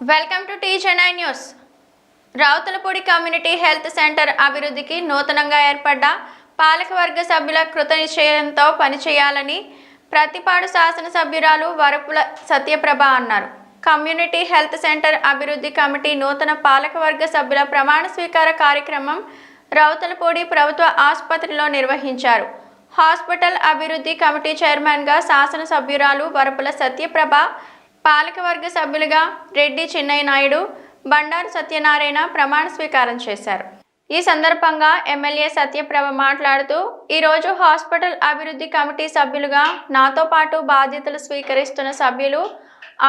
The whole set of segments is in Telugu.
Welcome to T Chennai news Rowthulapudi community health centre అభివృద్ధికి నూతనంగా ఏర్పడ్డ పాలకవర్గ సభ్యుల కృతనిశ్చయంతో పనిచేయాలని ప్రతిపాడు శాసనసభ్యురాలు వరపుల సత్యప్రభ అన్నారు. కమ్యూనిటీ హెల్త్ సెంటర్ అభివృద్ధి కమిటీ నూతన పాలకవర్గ సభ్యుల ప్రమాణ స్వీకార కార్యక్రమం రౌతలపూడి ప్రభుత్వ ఆసుపత్రిలో నిర్వహించారు. హాస్పిటల్ అభివృద్ధి కమిటీ చైర్మన్గా శాసనసభ్యురాలు వరపుల సత్యప్రభ పాలకవర్గ సభ్యులుగా రెడ్డి చిన్నయ్య నాయుడు బండారు సత్యనారాయణ ప్రమాణ స్వీకారం చేశారు. ఈ సందర్భంగా ఎమ్మెల్యే సత్యప్రభ మాట్లాడుతూ ఈరోజు హాస్పిటల్ అభివృద్ధి కమిటీ సభ్యులుగా నాతో పాటు బాధ్యతలు స్వీకరిస్తున్న సభ్యులు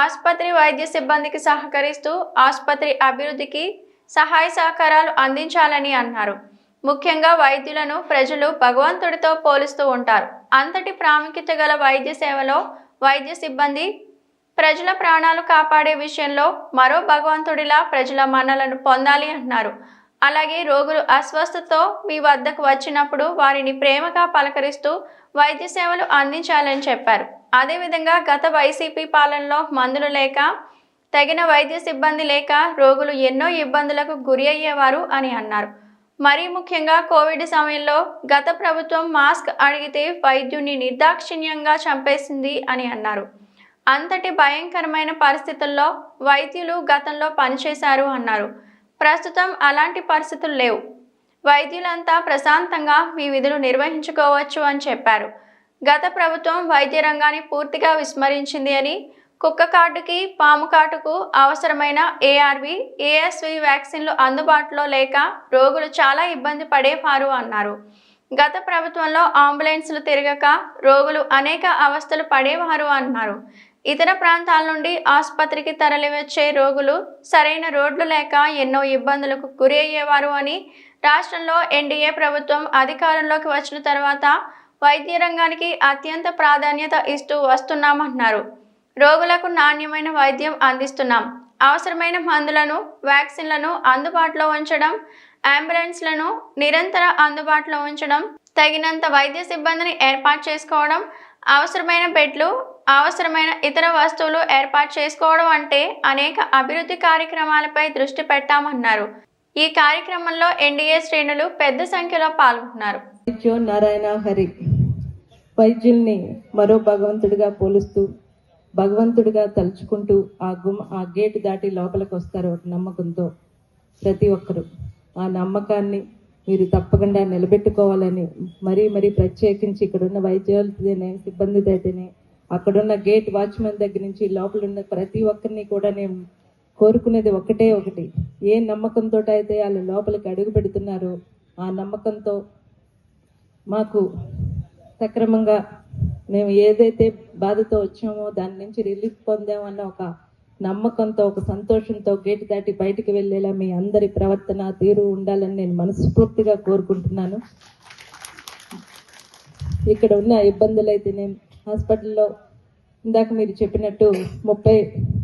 ఆసుపత్రి వైద్య సిబ్బందికి సహకరిస్తూ ఆసుపత్రి అభివృద్ధికి సహాయ సహకారాలు అందించాలని అన్నారు. ముఖ్యంగా వైద్యులను ప్రజలు భగవంతుడితో పోలుస్తూ ఉంటారు. అంతటి ప్రాముఖ్యత గల వైద్య సేవలో వైద్య సిబ్బంది ప్రజల ప్రాణాలు కాపాడే విషయంలో మరో భగవంతుడిలా ప్రజల మన్నలను పొందాలి అన్నారు అలాగే రోగులు అస్వస్థతో మీ వద్దకు వచ్చినప్పుడు వారిని ప్రేమగా పలకరిస్తూ వైద్య సేవలు అందించాలని చెప్పారు. అదేవిధంగా గత వైసీపీ పాలనలో మందులు లేక తగిన వైద్య సిబ్బంది లేక రోగులు ఎన్నో ఇబ్బందులకు గురి అయ్యేవారు అని అన్నారు. మరీ ముఖ్యంగా కోవిడ్ సమయంలో గత ప్రభుత్వం మాస్క్ అడిగితే వైద్యుని నిర్దాక్షిణ్యంగా చంపేసింది అని అన్నారు. అంతటి భయంకరమైన పరిస్థితుల్లో వైద్యులు గతంలో పనిచేశారు అన్నారు. ప్రస్తుతం అలాంటి పరిస్థితులు లేవు. వైద్యులంతా ప్రశాంతంగా మీ విధులు నిర్వహించుకోవచ్చు అని చెప్పారు. గత ప్రభుత్వం వైద్య రంగాన్ని పూర్తిగా విస్మరించింది అని కుక్క కాటుకి పాము కాటుకు అవసరమైన ఏఆర్వి ఏఎస్వి వ్యాక్సిన్లు అందుబాటులో లేక రోగులు చాలా ఇబ్బంది పడేవారు అన్నారు. గత ప్రభుత్వంలో అంబులెన్సులు తిరగక రోగులు అనేక అవస్థలు పడేవారు అన్నారు. ఇతర ప్రాంతాల నుండి ఆసుపత్రికి తరలివచ్చే రోగులు సరైన రోడ్లు లేక ఎన్నో ఇబ్బందులకు గురి అయ్యేవారు అని రాష్ట్రంలో ఎన్డీఏ ప్రభుత్వం అధికారంలోకి వచ్చిన తర్వాత వైద్య రంగానికి అత్యంత ప్రాధాన్యత ఇస్తూ వస్తున్నామన్నారు రోగులకు నాణ్యమైన వైద్యం అందిస్తున్నాం. అవసరమైన మందులను వ్యాక్సిన్లను అందుబాటులో ఉంచడం అంబులెన్స్లను నిరంతర అందుబాటులో ఉంచడం తగినంత వైద్య సిబ్బందిని ఏర్పాటు చేసుకోవడం అవసరమైన బెడ్లు అవసరమైన ఇతర వస్తువులు ఏర్పాటు చేసుకోవడం అంటే అనేక అభివృద్ధి కార్యక్రమాలపై దృష్టి పెట్టామన్నారు. ఈ కార్యక్రమంలో ఎన్డీఏ శ్రేణులు పెద్ద సంఖ్యలో పాల్గొన్నారు. నారాయణ హరి వైద్యుల్ని మరో భగవంతుడిగా పోలుస్తూ భగవంతుడిగా తలుచుకుంటూ ఆ గుమ్ ఆ గేటు దాటి లోపలికి వస్తారు ఒక నమ్మకంతో ప్రతి ఒక్కరు. ఆ నమ్మకాన్ని మీరు తప్పకుండా నిలబెట్టుకోవాలని మరీ మరీ ప్రత్యేకించి ఇక్కడున్న వైద్యులతోనే సిబ్బందితో అయితేనే అక్కడున్న గేట్ వాచ్మెన్ దగ్గర నుంచి లోపల ఉన్న ప్రతి ఒక్కరిని కూడా నేను కోరుకునేది ఒకటే ఒకటి. ఏ నమ్మకంతో అయితే వాళ్ళు లోపలికి అడుగు పెడుతున్నారో ఆ నమ్మకంతో మాకు సక్రమంగా మేము ఏదైతే బాధతో వచ్చామో దాని నుంచి రిలీఫ్ పొందామన్న ఒక నమ్మకంతో ఒక సంతోషంతో గేటు దాటి బయటికి వెళ్ళేలా మీ అందరి ప్రవర్తన తీరు ఉండాలని నేను మనస్ఫూర్తిగా కోరుకుంటున్నాను. ఇక్కడ ఉన్న ఇబ్బందులు అయితే నేను హాస్పిటల్లో ఇందాక మీరు చెప్పినట్టు ముప్పై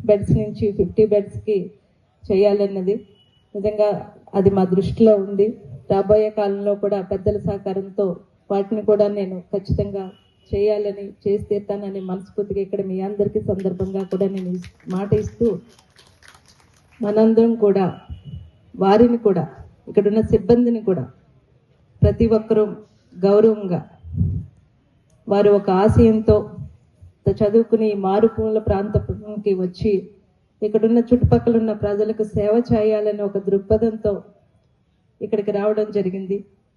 బెడ్స్ నుంచి ఫిఫ్టీ బెడ్స్కి చేయాలన్నది. నిజంగా అది మా దృష్టిలో ఉంది. రాబోయే కాలంలో కూడా పెద్దల సహకారంతో వాటిని కూడా నేను ఖచ్చితంగా చేయాలని చేసి తీర్తానని మనస్ఫూర్తిగా ఇక్కడ మీ అందరికీ సందర్భంగా కూడా నేను మాట ఇస్తూ మనందరం కూడా వారిని కూడా ఇక్కడున్న సిబ్బందిని కూడా ప్రతి ఒక్కరూ గౌరవంగా వారు ఒక ఆశయంతో చదువుకుని ఈ మారుమూల వచ్చి ఇక్కడున్న చుట్టుపక్కల ఉన్న ప్రజలకు సేవ చేయాలనే ఒక దృక్పథంతో ఇక్కడికి రావడం జరిగింది.